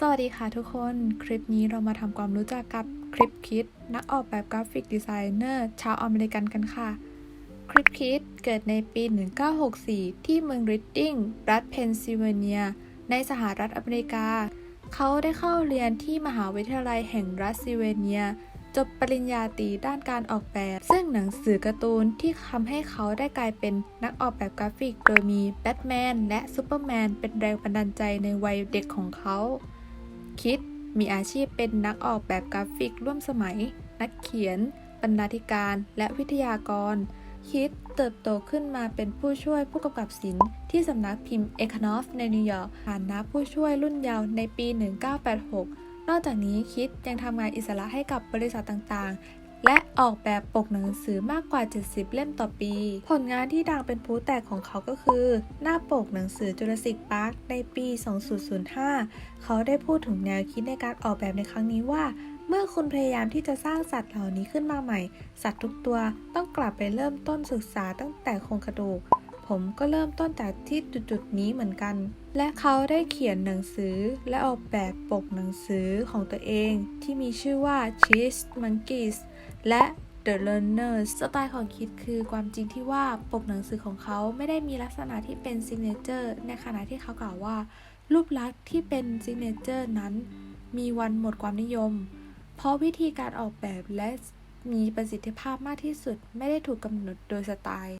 สวัสดีค่ะทุกคน คลิปนี้เรามาทำความรู้จักกับคลิปคิด นักออกแบบกราฟิกดีไซเนอร์ชาวอเมริกันกันค่ะ คลิปคิดเกิดในปี 1964 ที่เมืองริดดิ้ง รัฐเพนซิลเวเนีย ในสหรัฐอเมริกา เขาได้เข้าเรียนที่มหาวิทยาลัยแห่งรัฐซิลเวเนีย จบปริญญาตรีด้านการออกแบบ ซึ่งหนังสือการ์ตูนที่ทำให้เขาได้กลายเป็นนักออกแบบกราฟิก โดยมีแบทแมนและซูเปอร์แมนเป็นแรงบันดาลใจในวัยเด็กของเขา คิด มีอาชีพเป็นนักออกแบบกราฟิกร่วมสมัย นักเขียน บรรณาธิการ และวิทยากร คิดเติบโตขึ้นมาเป็นผู้ช่วยผู้กำกับศิลป์ที่สำนักพิมพ์เอคานอฟในนิวยอร์กฐานะผู้ช่วยรุ่นเยาว์ในปี 1986 นอกจากนี้คิดยังทำงานอิสระให้กับบริษัทต่างๆ และออกแบบปกหนังสือมากกว่า 70 เล่มต่อปี ผลงานที่ดังเป็นผู้แตกของเขาก็คือ หน้าปกหนังสือจูเลสิกพาร์คในปี 2005 เขาได้พูดถึงแนวคิดในการออกแบบในครั้งนี้ว่า เมื่อคุณพยายามที่จะสร้างสัตว์เหล่านี้ขึ้นมาใหม่ สัตว์ทุกตัวต้องกลับไปเริ่มต้นศึกษาตั้งแต่โครงกระดูก ผมก็เริ่มต้นจากที่จุดๆนี้เหมือนกัน และเขาได้เขียนหนังสือและออกแบบปกหนังสือของตัวเองที่มีชื่อว่า Cheese Monkeys และ The Learners สไตล์ของคิดคือความจริงที่ว่าปกหนังสือของเขาไม่ได้มีลักษณะที่เป็นซิกเนเจอร์ในขณะที่เขากล่าวว่า รูปลักษณ์ที่เป็นซิกเนเจอร์นั้น มีวันหมดความนิยม เพราะวิธีการออกแบบและมีประสิทธิภาพมากที่สุดไม่ได้ถูกกำหนดโดยสไตล์